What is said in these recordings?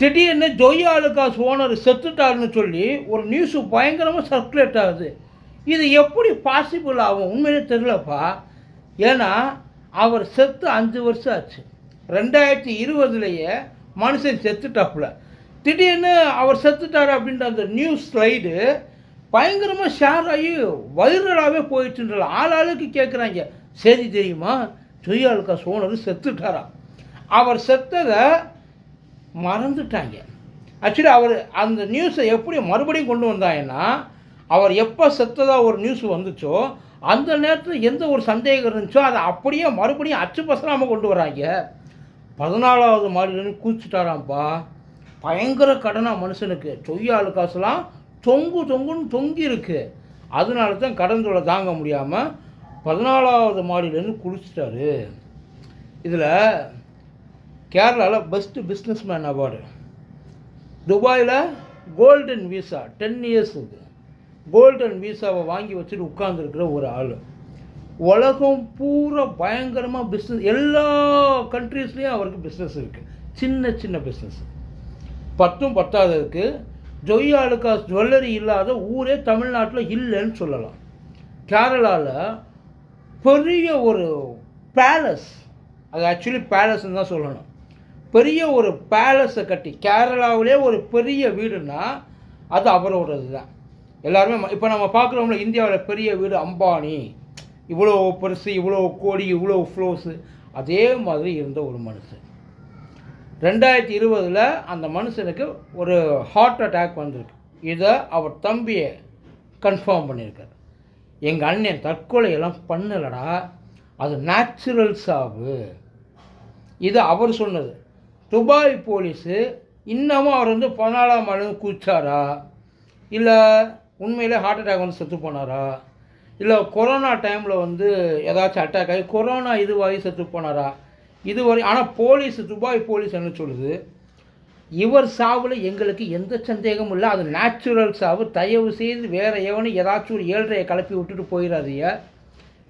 திடீர்னு ஜொய் ஆலுகாஸ் ஓனர் செத்துட்டாருன்னு சொல்லி ஒரு நியூஸு பயங்கரமாக சர்க்குலேட் ஆகுது. இது எப்படி பாசிபிள் ஆகும்? உண்மையிலே தெரிலப்பா ஏன்னா அவர் செத்து அஞ்சு வருஷம் ஆச்சு. ரெண்டாயிரத்தி இருபதுலேயே மனுஷன் செத்துட்டாப்புல. திடீர்னு அவர் செத்துட்டார் அப்படின்ற அந்த நியூஸ் ஸ்லைடு பயங்கரமாக ஷேர் ஆகி வைரலாகவே போயிட்டுன்ற ஆளுக்கு கேட்குறாங்க செய்தி தெரியுமா? ஜொய் ஆலுகாஸ் ஓனர் செத்துட்டாரா? அவர் செத்ததை மறந்துட்டாங்க. ஆக்சுவலி அவர் அந்த நியூஸை எப்படி மறுபடியும் கொண்டு வந்தாங்கன்னா அவர் எப்போ செத்ததாக ஒரு நியூஸ் வந்துச்சோ அந்த நேரத்தில் எந்த ஒரு சந்தேகம் இருந்துச்சோ அதை அப்படியே மறுபடியும் அச்சு பசலாமல் கொண்டு வராங்க. பதினாலாவது மாடியிலேருந்து கூச்சிட்டாராம்ப்பா பயங்கர கடனாக மனுஷனுக்கு. சொய்யாளு காசுலாம் தொங்கு தொங்குன்னு தொங்கி இருக்குது அதனால தான் கடன் தாங்க முடியாமல் பதினாலாவது மாடியிலேருந்து குளிச்சிட்டாரு. இதில் கேரளாவில் பெஸ்ட்டு பிஸ்னஸ்மேன் அவார்டு துபாயில் கோல்டன் விசா டென் இயர்ஸுக்கு கோல்டன் விசாவை வாங்கி வச்சுட்டு உட்காந்துருக்கிற ஒரு ஆள். உலகம் பூரா பயங்கரமாக பிஸ்னஸ் எல்லா கண்ட்ரீஸ்லேயும் அவருக்கு பிஸ்னஸ் இருக்குது சின்ன சின்ன பிஸ்னஸ் பத்தும் பத்தாததுக்கு ஜொய் ஆலுகாஸ் ஜுவல்லரி இல்லாத ஊரே தமிழ்நாட்டில் இல்லைன்னு சொல்லலாம். கேரளாவில் பெரிய ஒரு பேலஸ் அது ஆக்சுவலி பேலஸ்ன்னு தான் சொல்லணும். பெரிய ஒரு பேலஸை கட்டி கேரளாவிலே ஒரு பெரிய வீடுனா அது அவரோடது தான் எல்லாருமே இப்போ நம்ம பார்க்குறோம்ல இந்தியாவில் பெரிய வீடு அம்பானி. இவ்வளோ பெருசு இவ்வளோ கோடி இவ்வளோ ஃப்ளோஸு அதே மாதிரி இருந்த ஒரு மனுஷன். ரெண்டாயிரத்தி இருபதில் அந்த மனுஷனுக்கு ஒரு ஹார்ட் அட்டாக் வந்திருக்கு. இதை அவர் தம்பியை கன்ஃபார்ம் பண்ணியிருக்கார். எங்கள் அண்ணன் தற்கொலையெல்லாம் பண்ணலடா. அது நேச்சுரல் சாவு. இது அவர் சொன்னது. துபாய் போலீஸு இன்னமும் அவர் வந்து பதினாலாம் மணி குதிச்சாரா? இல்லை உண்மையிலே ஹார்ட் அட்டாக் வந்து செத்து போனாரா? இல்லை கொரோனா டைமில் வந்து ஏதாச்சும் அட்டாக் ஆகி கொரோனா இதுவாகி செத்து போனாரா? இதுவரை ஆனால் போலீஸ் துபாய் போலீஸ் என்ன சொல்லுது? இவர் சாவில் எங்களுக்கு எந்த சந்தேகமும் இல்லை. அது நேச்சுரல் சாவு. தயவு செய்து வேறு எவனும் ஏதாச்சும் ஒரு ஏழ்றையை கிளப்பி விட்டுட்டு போயிடாதீங்க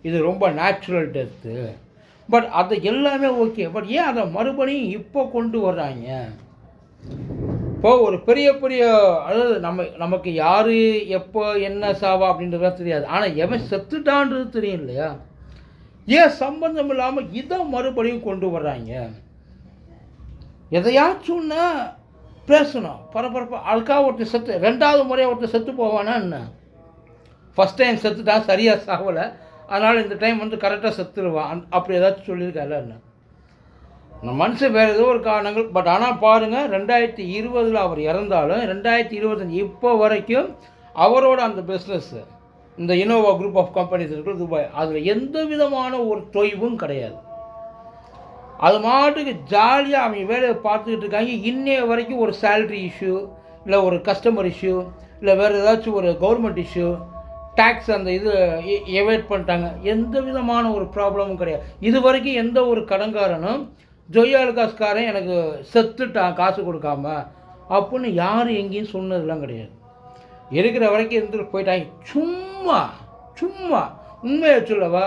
இது ரொம்ப நேச்சுரல் டெத்து பட் அது எல்லாமே ஓகே பட் ஏன் அதை மறுபடியும் இப்போ கொண்டு வர்றாங்க? இப்போ ஒரு பெரிய பெரிய அதாவது நம்ம நமக்கு யார் எப்போ என்ன சாவா அப்படின்றதுலாம் தெரியாது. ஆனால் எவன் செத்துட்டான்றது தெரியும் இல்லையா? ஏன் சம்பந்தம் இல்லாமல் இதை மறுபடியும் கொண்டு வர்றாங்க? எதையாச்சும்னா பேசணும். பரபரப்பாக அதுக்காக ஒருத்தர் செத்து ரெண்டாவது முறையாக ஒருத்தர் செத்து போவானா என்ன? ஃபஸ்ட் டைம் செத்துட்டான் சரியாக சாகலை அதனால் இந்த டைம் வந்து கரெக்டாக செத்துருவான் அப்படி ஏதாச்சும் சொல்லியிருக்கால என்ன? அந்த மனுஷன் வேறு ஏதோ ஒரு காரணங்கள் பட் ஆனால் பாருங்கள் ரெண்டாயிரத்தி இருபதில் அவர் இறந்தாலும் ரெண்டாயிரத்தி இருபத்தஞ்சி இப்போ வரைக்கும் அவரோட அந்த பிஸ்னஸ்ஸு இந்த இனோவா குரூப் ஆஃப் கம்பெனிஸ் இருக்குது துபாய் அதில் எந்த விதமான ஒரு தொய்வும் கிடையாது. அது மாட்டுக்கு ஜாலியாக அவங்க வேலையை பார்த்துக்கிட்டு இருக்காங்க. இன்னைய வரைக்கும் ஒரு சேல்ரி இஷ்யூ இல்லை ஒரு கஸ்டமர் இஷ்யூ இல்லை வேறு ஏதாச்சும் ஒரு கவர்மெண்ட் இஷ்யூ டேக்ஸ் அந்த இது e-, எவேட் பண்ணிட்டாங்க. எந்த விதமான ஒரு ப்ராப்ளமும் கிடையாது. இது வரைக்கும் எந்த ஒரு கடன்காரனும் ஜொய்யாலுகாஸ்காரன் எனக்கு செத்துட்டான் காசு கொடுக்காம அப்படின்னு யாரும் எங்கேயும் சொன்னதெல்லாம் கிடையாது. இருக்கிற வரைக்கும் இருந்துட்டு போயிட்டாங்க. சும்மா சும்மா. உண்மையை சொல்லவா?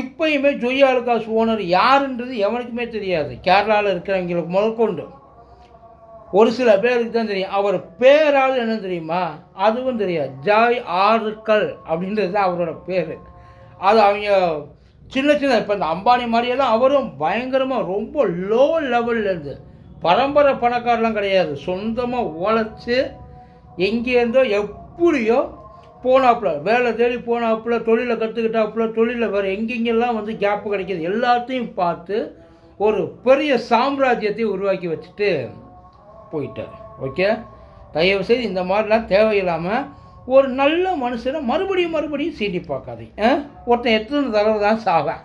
இப்பயுமே ஜொய்யாலுகாஸ் ஓனர் யாருன்றது எவனுக்குமே தெரியாது. கேரளாவில் இருக்கிறவங்களுக்கு முதற்கொண்டு. ஒரு சில பேருக்கு தான் தெரியும். அவர் பேராவது என்ன தெரியுமா? அதுவும் தெரியாது. ஜாய் ஆறுக்கள் அப்படின்றது தான் அவரோட பேர். அது அவங்க சின்ன சின்ன இப்போ இந்த அம்பானி மாதிரியெல்லாம் அவரும் பயங்கரமாக ரொம்ப லோ லெவல்லேருந்து பரம்பரை பணக்காரெலாம் கிடையாது. சொந்தமாக உழைச்சி எங்கேருந்தோ எப்படியோ போனாப்புல வேலை தேடி போனாப்புல தொழிலை கற்றுக்கிட்டாப்புல தொழிலில் வேறு எங்கெங்கெல்லாம் வந்து கேப்பு கிடைக்கிது எல்லாத்தையும் பார்த்து ஒரு பெரிய சாம்ராஜ்யத்தை உருவாக்கி வச்சுட்டு போயிட்டார். ஓகே தயவு செய்து இந்த மாதிரிலாம் தேவையில்லாமல் ஒரு நல்ல மனுஷனை மறுபடியும் மறுபடியும் சீண்டி பார்க்காதீங்க. ஒருத்தன் எத்தனை தடவை தான் சாவேன்.